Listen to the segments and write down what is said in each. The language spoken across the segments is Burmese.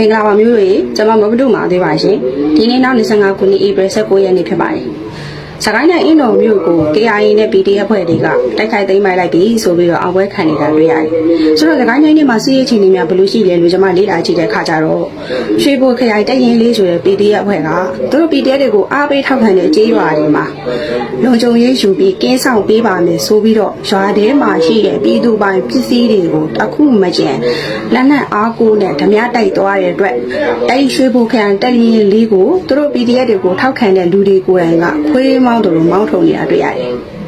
မင်္ဂလာပါမျိုးတွေကျွန်မမဘဒုမှာသေးပါရှင်ဒီနေ့နောက်25ခုနှစ်ဧပြီ19ရက်နေ့ဖြစ်ပါတယ် စကိုင်းတိုင်းအင်းတော်မြို့ကို KIA နဲ့ PDF ဖွဲ့တွေကတိုက်ခိုက်သိမ်းပိုက်လိုက်ပြီဆိုပြီးတော့အောင်ပွဲခံနေတာတွေ့ရတယ်ဆိုတော့စကိုင်းတိုင်းထဲမှာစီးရဲချင်းတွေများဘယ်လိုရှိလဲလို့ကျွန်မလေ့လာကြည့်တဲ့အခါကျတော့ရွှေဘိုခရိုင်တရင်လေးဆိုတဲ့ PDF ဖွဲ့ကသူတို့ PDF တွေကိုအားပေးထောက်ခံတဲ့ကြေးရွာတွေမှာလုံခြုံရေးယူပြီးကင်းဆောင်ပေးပါမယ်ဆိုပြီးတော့ရွာထဲမှာရှိတဲ့ပြည်သူပိုင်ပစ္စည်းတွေကိုတစ်ခုမကျန်လက်နက်အားကိုးနဲ့ဓမြတိုက်သွားတဲ့အတွက်အဲဒီရွှေဘိုခရိုင်တရင်လေးကိုသူတို့ PDF တွေကိုထောက်ခံတဲ့လူတွေကိုယ်တိုင်ကခွေးမောင်းတို့လိုမောင်းထုံနေတာတွေ့ရတယ်။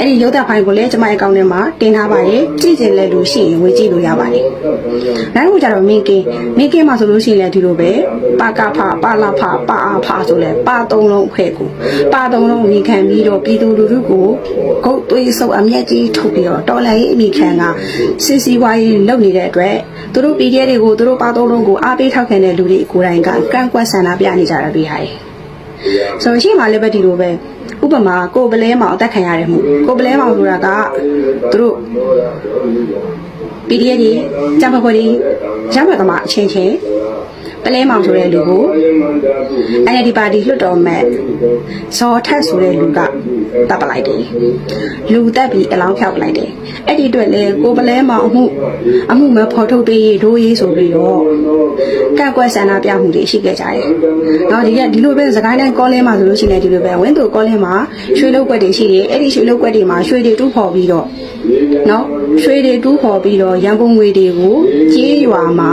အဲ့ဒီရုပ်သက်ဖိုင်ကိုလည်းကျမရဲ့အကောင့်ထဲမှာတင်ထားပါတယ်။ကြည့်ကျင်လဲလို့ရှိရင်ဝေကြည့်လို့ရပါတယ်။နောက်တစ်ခုကျတော့မင်းကင်းမင်းကင်းမှာဆိုလို့ရှိရင်လည်းဒီလိုပဲပါကဖပါလာဖပါအားဖဆိုလဲပါသုံးလုံးဖွဲ့ကိုပါသုံးလုံးမိခံပြီးတော့ပြည်သူလူထုကိုဂုတ်သွေးဆုပ်အမျက်ကြီးထုတ်ပြီးတော့တော်လိုင်းအမိခံကစစ်စီဝိုင်းလုပ်နေတဲ့အတွက်သူတို့ PDF တွေကိုသူတို့ပါသုံးလုံးကိုအားပေးထောက်ခံတဲ့လူတွေကိုယ်တိုင်ကကန့်ကွက်ဆန္ဒပြနေကြတာတွေ့ရတယ်။ ဆိုတော့ရှိမှလည်းပဲဒီလိုပဲဥပမာကိုပလဲမောင်အသက်ခံရတယ်မှုကိုပလဲမောင်ဆိုတာကသူတို့ PDF ကြီးဂျမခွေကြီးရမကမအချင်းချင်း ပလဲမောင်ဆိုတဲ့လူကို NLD ပါတီလွှတ်တော်မဲ့ဇော်ထက်ဆိုတဲ့လူကတပ်ပလိုက်တယ်လူတက်ပြီးအလောင်းဖြောက်ပလိုက်တယ်အဲ့ဒီအတွက်လေကိုပလဲမောင်အမှုအမှုမဲ့ဖော်ထုတ်ပေးရေးဒိုးရေးဆိုပြီးတော့ကန့်ကွက်ဆန္ဒပြမှုတွေရှိခဲ့ကြတယ်။နော်ဒီကဒီလိုပဲစကိုင်းတိုင်းကောလင်းမှာဆိုလို့ရှိရင်ဒီလိုပဲဝင်းသူကောလင်းမှာရွှေလုတ်ကွက်တွေရှိတယ်အဲ့ဒီရွှေလုတ်ကွက်တွေမှာရွှေတွေတူးဖော်ပြီးတော့နော်ရွှေတွေတူးဖော်ပြီးတော့ရန်ကုန်ငွေတွေကိုကြေးရွာမှာ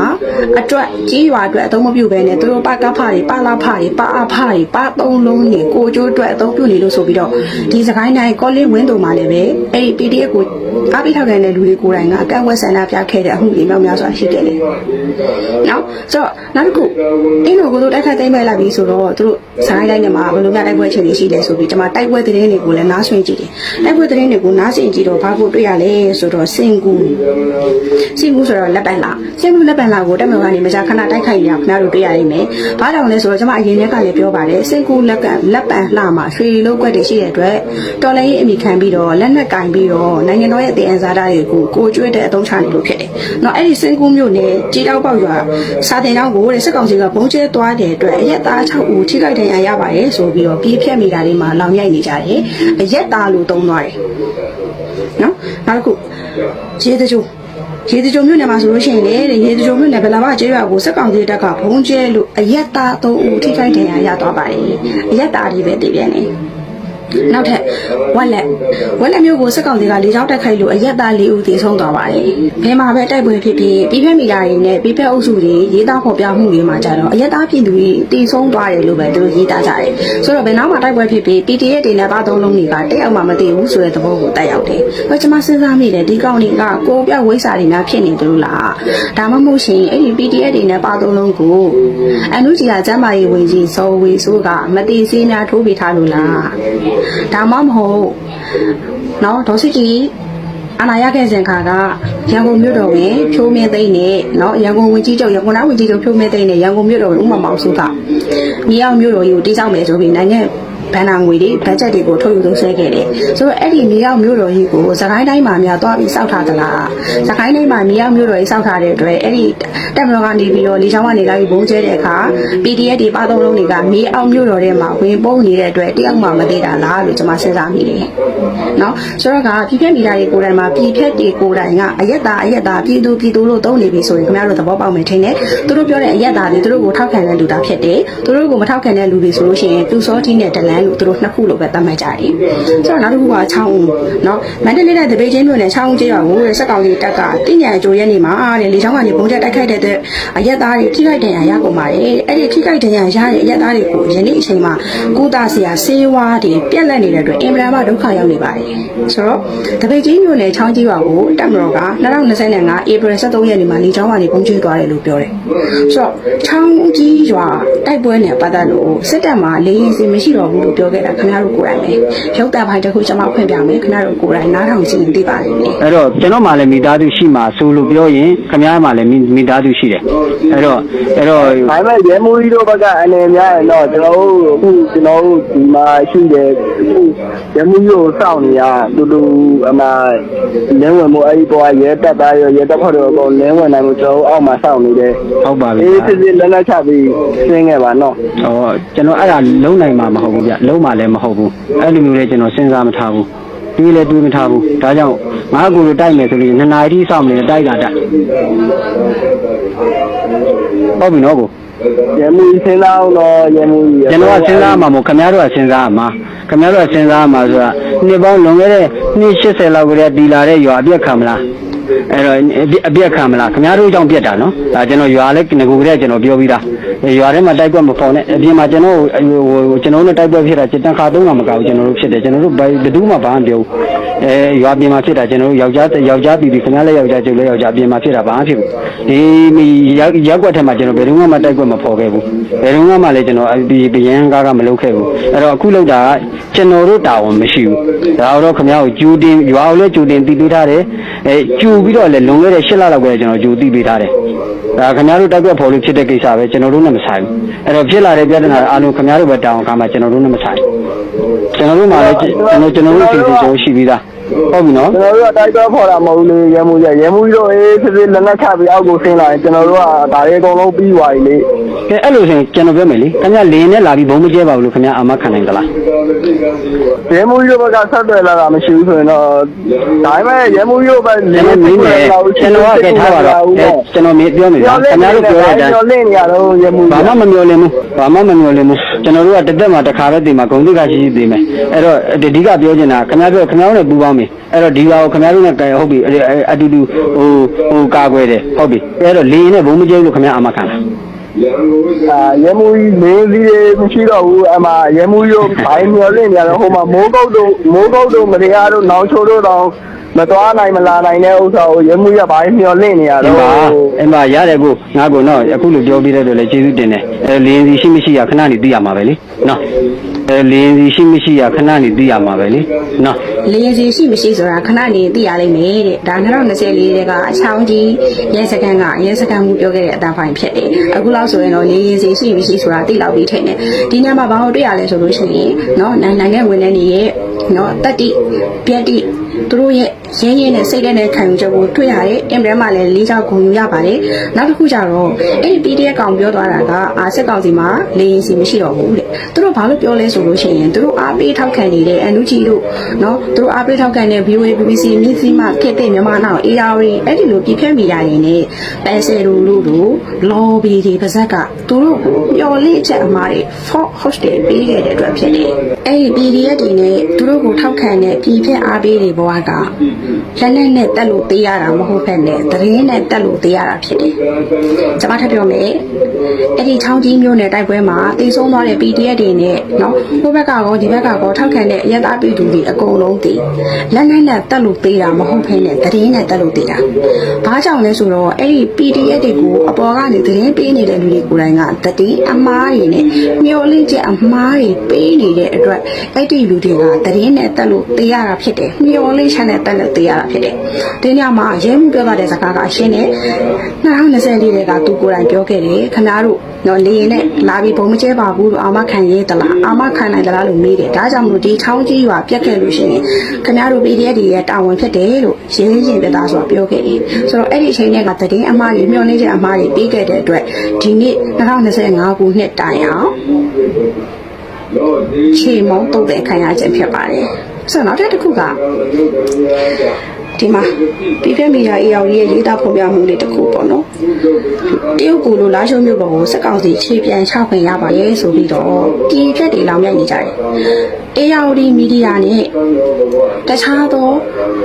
အတွက်ကြေးရွာအတွက်အသုံးမပြုဘဲနဲ့သူတို့ပကဖတွေပလာဖတွေပအဖတွေပသုံးလုံးတွေကိုကျိုးအတွက်အသုံးပြုနေလို့ဆိုပြီးတော့ဒီစကိုင်းတိုင်းကောလင်းဝင်းသူမှာလည်းပဲအဲ့ဒီ PDF ကိုအားပေးထောက်ခံတဲ့လူတွေကိုယ်တိုင်ကအကန့်အဝတ်ဆန္ဒပြခဲ့တဲ့အမှုတွေမြောက်များစွာရှိတယ်လေနော်ဆိုတော့နောက်တစ်ခုအင်းတို့ကိုတို့တိုက်ခတ်သိမ်းပိုက်လိုက်ပြီဆိုတော့သူတို့စကိုင်းတိုင်းထဲမှာဘယ်လိုများတိုက်ပွဲအခြေအနေရှိလဲဆိုပြီးကျွန်မတိုက်ပွဲသတင်းတွေကိုလည်းနားဆွင့်ကြည့်တယ်တိုက်ပွဲသတင်းတွေကိုနားဆင်ကြည့်တော့ဘာကိုတွေ့ရလဲဆိုတော့စင်ကူစင်ကူဆိုတော့လက်ပံလာစင်ကူလက်ပံလာကိုတက်မကနေမကြာခဏတိုက်ခိုက်နေတာခင်ဗျားတို့တွေ့ရနိုင်မယ်ဘာကြောင့်လဲဆိုတော့ကျွန်မအရင်ကလည်းပြောပါတယ်စင်ကူလက်ကလက်ပံလှမှာရွှေလုံးကွက်တွေရှိတဲ့အတွက်တော်လည်းအမိခံပြီးတော့လက်နက်ကင်ပြီးတော့နိုင်ငံတော်ရဲ့အသေးအံစားတွေကိုကိုကျွဲတဲ့အသုံးချနေလို့ဖြစ်တယ်။နော်အဲ့ဒီစင်ကူမျိုးနဲ့ကြေးတောက်ပေါက်ရွာစာတင်တောင်းကိုတဲ့စစ်ကောင်စီကဘုံကျဲသွားတဲ့အတွက်အရက်သား6ဦးထိခိုက်ဒဏ်ရာရပါတယ်ဆိုပြီးတော့ပြေးဖြတ်မိတာလေးမှာလောင်ရိုက်နေကြတယ်။အရက်သားလို့သုံးသွားတယ်။နော်နောက်တစ်ခုခြေတကြိုး ရေတကြုံမြို့နယ်မှာဆိုလို့ရှိရင်လေရေတကြုံမြို့နယ်ဗလာမကျေးရွာကိုစက်ကောင်စီတပ်ကဘုံကျဲလို့အရက်သား3ဦးထိခိုက်ဒဏ်ရာရသွားပါတယ်အရက်သားတွေပဲတည်ပြန်နေ နောက်ထပ်ဝက်လက်ဝက်လက်မျိုးကိုစက်ကောင်စီကလေကြောင်းတက်ခိုက်လို့အရက်သား၄ဦးသေဆုံးသွားပါတယ်ဘယ်မှာပဲတိုက်ပွဲဖြစ်ဖြစ်ပြီးဖက်မီတာတွေနဲ့ပြီးဖက်အုပ်စုတွေရေးသားဖော်ပြမှုတွေမှာကြတော့အရက်သားပြည်သူတွေတည်ဆုံးသွားတယ်လို့ပဲသူတို့ရေးသားကြတယ်ဆိုတော့ဘယ်နောက်မှာတိုက်ပွဲဖြစ်ဖြစ် PTA တွေနဲ့ပါသုံးလုံးတွေကတက်ရောက်မှမသိဘူးဆိုတဲ့သဘောကိုတက်ရောက်တယ်ဟောကျွန်မစဉ်းစားမိတယ်ဒီကောင်တွေကကိုပြဝိစာတွေများဖြစ်နေတယ်လို့လားဒါမှမဟုတ်ရှင်အဲ့ဒီ PTA တွေနဲ့ပါသုံးလုံးကိုအန်နုဂျီကကျမ်းမာရေးဝင်ကြီးစောဝေဆိုးကမတိစင်းများထိုးပေးထားလို့လားဒါမှမဟုတ်နော်ဒေါ်စုကြည်အနာရခဲ့စဉ်ခါကရန်ကုန်မြို့တော်ဝင်ဖြိုးမင်းသိန်းနဲ့နော်ရန်ကုန်ဝင်ကြီးချုပ်ရန်ကုန်တိုင်းဝင်ကြီးချုပ်ဖြိုးမင်းသိန်းနဲ့ရန်ကုန်မြို့တော်ဝင်ဥမမောင်စုကမြေအောင်မြို့တော်ကြီးကိုတိစောက်မယ်ဆိုပြီးနိုင်ငံ ဘဏ္ဍာငွေတွေဘတ်ဂျက်တွေကိုထုတ်ယူသုံးစွဲခဲ့တယ်ဆိုတော့အဲ့ဒီမြေရောက်မြို့တော်ကြီးကိုသခိုင်းတိုင်းမှာများသွားပြီးစောက်ထားသလားသခိုင်းတိုင်းမှာမြေရောက်မြို့တော်ကြီးစောက်ထားတဲ့အတွက်အဲ့ဒီတပ်မတော်ကနေပြီးတော့လေချောင်းကနေလာပြီးဘုံကျဲတဲ့အခါ PDF တွေပါသုံးလုံးတွေကမြေအောင်မြို့တော်ထဲမှာဝင်ပုန်းနေတဲ့အတွက်တယောက်မှမသိတာလားလို့ကျွန်မစဉ်းစားမိတယ်နော်ဆိုတော့ကပြည်ဖြတ်မိသားတွေကိုယ်တိုင်မှာပြည်ဖြတ်တွေကိုယ်တိုင်ကအယက်တာအယက်တာပြည်သူပြည်သူလို့သုံးနေပြီဆိုရင်ခင်ဗျားတို့သဘောပေါက်မယ်ထင်တယ်သူတို့ပြောတဲ့အယက်တာတွေသူတို့ကိုထောက်ခံတဲ့လူတာဖြစ်တယ်သူတို့ကိုမထောက်ခံတဲ့လူတွေဆိုလို့ရှိရင်သူစောတီးနဲ့တလန်ပိုင်းလို့သူတို့နှစ်ခုလို့ပဲသတ်မှတ်ကြတယ်။ဆိုတော့နောက်တစ်ခုကချောင်းဦးနော်မန္တလေးနဲ့တပိတ်ချင်းမြို့နယ်ချောင်းဦးကျေးရွာကိုစက်ကောင်ကြီးတပ်ကတိညာကြိုရက်နေမှာတဲ့လေချောင်းကနေပုံချက်တိုက်ခိုက်တဲ့တဲ့အရက်သားတွေထိခိုက်ဒဏ်ရာရကုန်ပါတယ်။အဲ့ဒီထိခိုက်ဒဏ်ရာရတဲ့အရက်သားတွေကိုယနေ့အချိန်မှာကုသဆရာဆေးဝါးတွေပြက်လက်နေတဲ့အတွက်အင်မတန်မှဒုက္ခရောက်နေပါတယ်။ဆိုတော့တပိတ်ချင်းမြို့နယ်ချောင်းကျေးရွာကိုတပ်မတော်က2025ဧပြီ23ရက်နေ့မှာလေချောင်းကနေပုံချက်သွားတယ်လို့ပြောတယ်။ ဆိုတော့ချောင်းကြီးရွာတိုက်ပွဲနဲ့ပတ်သက်လို့စစ်တပ်မှာလေရင်စီမရှိတော့ဘူးလို့လို့ပြောခဲ့တာခင်ဗျားတို့ကိုယ်တိုင်ပဲရုပ်သံဖိုင်တစ်ခုကျွန်မဖွင့်ပြမယ်ခင်ဗျားတို့ကိုယ်တိုင်နားထောင်ကြည့်ရင်သိပါလိမ့်မယ်အဲ့တော့ကျွန်တော်မှလည်းမိသားစုရှိမှဆိုလို့ပြောရင်ခမ ्या မှလည်းမိမိသားစုရှိတယ်အဲ့တော့အဲ့တော့ဒါပေမဲ့ရဲမူကြီးတို့ဘက်ကအနေများရင်တော့ကျွန်တော်တို့အခုကျွန်တော်တို့ဒီမှာရှိတယ်အခုရဲမူကြီးကိုစောင့်နေရတူတူအမလင်းဝင်မှုအဲ့ဒီပေါ်ကရဲတက်သားရောရဲတက်ဖို့တော့အကုန်လင်းဝင်နိုင်မှုကျွန်တော်တို့အောက်မှာစောင့်နေတယ်ဟုတ်ပါပြီအေးစစ်စစ်လက်လက်ချပြီးရှင်းခဲ့ပါနော်ဟောကျွန်တော်အဲ့ဒါလုံးနိုင်မှာမဟုတ်ဘူးဗျလုံးမှလည်းမဟုတ်ဘူးအဲ့လိုမျိုးလည်းကျွန်တော်စဉ်းစားမထားဘူးတွေးလည်းတွေးမထားဘူးဒါကြောင့်ငါကိုယ်လိုတိုက်မယ်ဆိုလို့နှစ်နာရီထိစောင့်နေတယ်တိုက်တာတိုက်ဟုတ်ပြီနော်ကိုရဲမူကြီးစဉ်းစားအောင်တော့ရဲမူကြီးကျွန်တော်ကစဉ်းစားမှာမို့ခင်ဗျားတို့ကစဉ်းစားမှာခင်ဗျားတို့ကစဉ်းစားမှာဆိုတာနှစ်ပေါင်းလွန်ခဲ့တဲ့နှစ်80လောက်ကတည်းကတီလာတဲ့ရွာအပြက်ခံမလား အဲ့တော့အပြက်ခံမလားခင်ဗျားတို့ကြောင့်ပြက်တာနော်ဒါကျွန်တော်ရွာလဲငကူကလေးကျွန်တော်ပြောပြီးသားရွာထဲမှာတိုက်ကွက်မဖော်နဲ့အပြင်မှာကျွန်တော်ဟိုကျွန်တော်တို့တိုက်ကွက်ဖြစ်တာစစ်တန်ခါသုံးတာမကောက်ကျွန်တော်တို့ဖြစ်တယ်ကျွန်တော်တို့ဘယ်သူမှဘာမှပြော အဲရွာပြင်မှာဖြစ်တာကျွန်တော်တို့ယောက်ျားယောက်ျားပြည်ပြီးခင်ဗျားလည်းယောက်ျားကျုပ်လည်းယောက်ျားပြင်မှာဖြစ်တာဘာမှဖြစ်ဘူးဒီရက်ကွက်ထဲမှာကျွန်တော်ဘယ်သူမှမတိုက်ကွက်မဖော်ခဲ့ဘူးဘယ်သူမှလည်းကျွန်တော်ဒီပယံကားကမလုပ်ခဲ့ဘူးအဲ့တော့အခုလောက်တာကကျွန်တော်တို့တာဝန်မရှိဘူးဒါတော့ခင်ဗျားကိုကြိုတင်ရွာကိုလည်းကြိုတင်တည်ပေးထားတယ်အဲကြိုပြီးတော့လည်းလွန်ခဲ့တဲ့၈လလောက်ကလည်းကျွန်တော်ကြိုတည်ပေးထားတယ်ဒါခင်ဗျားတို့တိုက်ကွက်ဖော်လို့ဖြစ်တဲ့ကိစ္စပဲကျွန်တော်တို့နဲ့မဆိုင်ဘူးအဲ့တော့ဖြစ်လာတဲ့ပြဿနာအားလုံးခင်ဗျားတို့ပဲတောင်းအခါမှာကျွန်တော်တို့နဲ့မဆိုင်ကျွန်တော်တို့မှလည်းကျွန်တော်ကျွန်တော်တို့စီစဉ်ကျွန်တော်ရှိပြီးသား ဟုတ်ပြီနော်ကျွန်တော်တို့ကတိုက်တော့ဖော်တာမဟုတ်ဘူးလေရဲမူကြီးရဲမူကြီးတို့အေးစစ်စစ်လက်လက်ချပြီးအောက်ကိုဆင်းလာရင်ကျွန်တော်တို့ကဒါလေးအကုန်လုံးပြီးသွားပြီလေကဲအဲ့လိုဆိုရင်ကျွန်တော်ပြောမယ်လေခင်ဗျားလေနဲ့လာပြီးဘုံမကျဲပါဘူးလို့ခင်ဗျားအာမခံနိုင်သလားရဲမူကြီးတို့ဘက်ကဆက်သွယ်လာတာမရှိဘူးဆိုရင်တော့ဒါပေမဲ့ရဲမူကြီးတို့ပဲကျွန်တော်မင်းနဲ့ကျွန်တော်ကကဲထားပါတော့အဲကျွန်တော်မင်းပြောမယ်ဗျာခင်ဗျားတို့ပြောတဲ့အတိုင်းကျွန်တော်လင့်နေရတော့ရဲမူကြီးဘာမှမမျောလင်းဘူးဘာမှမမျောလင်းဘူးကျွန်တော်တို့ကတစ်သက်မှာတစ်ခါပဲတည်မှာဂုံတိကရှိရှိတည်မယ်အဲ့တော့အဓိကပြောချင်တာခင်ဗျားပြောခင်ဗျားတို့နဲ့ပူပေါင်းပြီအဲ့တော့ဒီပါကိုခင်ဗျားတို့နဲ့ဟုတ်ပြီအတူတူဟိုဟိုကာကွယ်တယ်ဟုတ်ပြီအဲ့တော့လေရင်နဲ့ဘုံမကျဲလို့ခင်ဗျားအာမခံလားအာရဲမူကြီးမင်းကြီးတွေမရှိတော့ဘူးအမရဲမူကြီးတို့ဘိုင်းမျောလင့်နေရတော့ဟိုမှာမိုးကုတ်တို့မိုးကုတ်တို့မတရားတို့နောင်ချိုတို့တော့မသွားနိုင်မလာနိုင်တဲ့ဥစ္စာကိုရဲမူကြီးကဘိုင်းမျောလင့်နေရအတော့င်းပါအင်းပါရတယ်ကိုငါကိုတော့အခုလိုပြောပြတဲ့အတွက်လည်းကျေးဇူးတင်တယ်အဲလေရင်စီရှိမရှိရခဏနေသိရမှာပဲလေနော် အဲလင်းစီရှိမရှိရခဏနေသိရမှာပဲလေနော်လင်းစီရှိမရှိဆိုတာခဏနေသိရလိမ့်မယ်တဲ့ဒါ2024တဲ့ကအချောင်းကြီးရဲစခန်းကရဲစခန်းမှုပြောခဲ့တဲ့အတန်းဖိုင်ဖြစ်တယ်အခုလောက်ဆိုရင်တော့လင်းစီရှိမရှိဆိုတာသိလောက်ပြီးထင်တယ်ဒီညမှာဘာလို့တွေ့ရလဲဆိုလို့ရှိရင်နော်နိုင်ငံဝင်နေနေရဲ့နော်တတ်တိပြတ်တိသူတို့ရဲ့ ရင်းရင်းနဲ့စိတ်ထဲနဲ့ခံယူချက်ကိုတွေ့ရတယ်အင်ပရန်မှာလည်းလေးချောက်ဂုဏ်ယူရပါတယ်နောက်တစ်ခုကျတော့အဲ့ဒီ PDF ကောင်ပြောသွားတာကအာစစ်ကောင်စီမှာလေရင်စီမရှိတော့ဘူးတဲ့သူတို့ဘာလို့ပြောလဲဆိုလို့ရှိရင်သူတို့အားပေးထောက်ခံနေတဲ့အန်ယူဂျီတို့နော်သူတို့အားပေးထောက်ခံတဲ့ VOA BBC မြစ်စီမှခေတ်တဲ့မြန်မာနောက် AR အဲ့ဒီလိုပြည့်ဖြတ်မိတာရင်းနဲ့ပန်ဆယ်လိုလို့တို့ lobby တွေပါဇက်ကသူတို့ကိုပျော်လေးချက်အမှားတွေ for hostel ပေးခဲ့တဲ့အတွက်ဖြစ်တယ်အဲ့ဒီ PDF တွေနဲ့သူတို့ကိုထောက်ခံတဲ့ပြည့်ဖြတ်အားပေးတွေဘဝကလက်နဲ့နဲ့တက်လို့သေးရတာမဟုတ်ဘဲနဲ့သတင်းနဲ့တက်လို့သေးရတာဖြစ်တယ်ကျွန်မထပ်ပြောမယ်အဲ့ဒီချောင်းကြီးမျိုးနဲ့တိုက်ပွဲမှာတိတ်ဆုံးသွားတဲ့ PDF တွေနဲ့နော်ဟိုဘက်ကကောဒီဘက်ကကောထောက်ခံတဲ့အရက်သားပြည်သူတွေအကုန်လုံးတည်လက်နဲ့နဲ့တက်လို့သေးတာမဟုတ်ဘဲနဲ့သတင်းနဲ့တက်လို့သေးတာဘာကြောင့်လဲဆိုတော့အဲ့ဒီ PDF တွေကိုအပေါ်ကနေသတင်းပေးနေတဲ့လူတွေကိုယ်တိုင်ကသတင်းအမားတွေနဲ့မျောလင့်ချက်အမားတွေပေးနေတဲ့အတွက်အဲ့ဒီလူတွေကသတင်းနဲ့တက်လို့သေးရတာဖြစ်တယ်မျောလင့်ချက်နဲ့တက်လို့သေးရတာဖြစ်တယ်ဒီညမှာရဲမှုပြောတာတဲ့စကားကရှင်းတယ်2024တဲ့ကသူကိုယ်တိုင်ပြောခဲ့တယ်ခင်ဗျားတို့နော်လေရင်နဲ့လာပြီးဘုံမကျဲပါဘူးလို့အာမခံရေးတလားအာမခံနိုင်တလားလို့မေးတယ်ဒါကြောင့်မလို့ဒီချောင်းကြီးရွာပြက်ခဲ့လို့ရှိရင်ခင်ဗျားတို့ PDF တွေရဲ့တာဝန်ဖြစ်တယ်လို့ရင်းရင်းပြတာဆိုတာပြောခဲ့တယ်ဆိုတော့အဲ့ဒီအချိန်ကသတင်းအမှားတွေမျှော်လင့်ချက်အမှားတွေပေးခဲ့တဲ့အတွက်ဒီနေ့2025ခုနှစ်တိုင်အောင်ခြေမုံတုတ်တဲ့ခံရချက်ဖြစ်ပါတယ် ဆိုတော့နောက်တစ်ခုကဒီမှာပြည်ပြမီယာအေယော်ရဲ့ရေးသားဖော်ပြမှုလေးတစ်ခုပေါ့နော်တရုတ်ကူလိုလာရှုံးမျိုးပေါ်ကိုစက်ကောင်စီခြေပြန်ချခွင့်ရပါရဲ့ဆိုပြီးတော့ပြည်ပြက်တွေလောင်မြိုက်နေကြတယ်အေယော်ဒီမီဒီယာနဲ့တခြားသော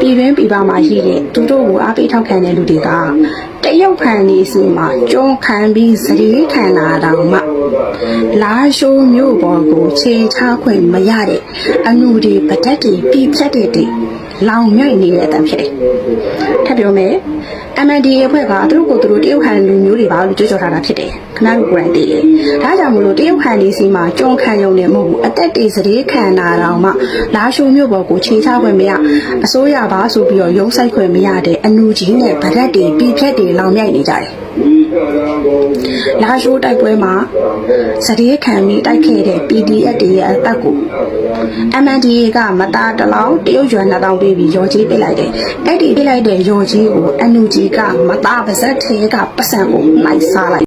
ပြည်တွင်းပြည်ပမှာရှိတဲ့သူတို့ကိုအားပေးထောက်ခံတဲ့လူတွေကတရုတ်ခံနေစီမှာကျွန်းခံပြီးစရီးခံလာတော့မှ လာရှိုးမျိုးပေါ်ကိုခြေချခွင့်မရတဲ့အမှုတွေပတက်တွေပြည်ဖြတ်တဲ့တွေလောင်မြိုက်နေတဲ့အတန်ဖြစ်တယ်ထပ်ပြောမယ် MND အဖွဲ့ကသူတို့ကိုသူတို့တရုတ်ဟန်လူမျိုးတွေပါလို့ကြွကြော်ထားတာဖြစ်တယ်ခဏကိုကိုယ်တိုင်သိတယ်ဒါကြောင့်မလို့တရုတ်ဟန်လေးစီမှာကြုံခံရုံနဲ့မဟုတ်ဘူးအသက်တွေစတဲ့ခံနာတော့မှလာရှိုးမျိုးပေါ်ကိုခြေချခွင့်မရအစိုးရပါဆိုပြီးတော့ရုံးဆိုင်ခွင့်မရတဲ့အနူကြီးနဲ့ဗရက်တွေပြီးဖြက်တွေလောင်မြိုက်နေကြတယ် လာရှိုးတိုက်ပွဲမှာစတဲ့ခံပြီးတိုက်ခဲ့တဲ့ PDF တွေရဲ့အသက်ကို MNDA ကမသားတစ်လောင်းတရုတ်ရွာနှစ်တောင်းပေးပြီးရော်ကြီးပေးလိုက်တယ်။အဲ့ဒီပေးလိုက်တဲ့ရော်ကြီးကို NUG ကမသားပါဇက်ထဲကပတ်စံကိုလိုက်စားလိုက်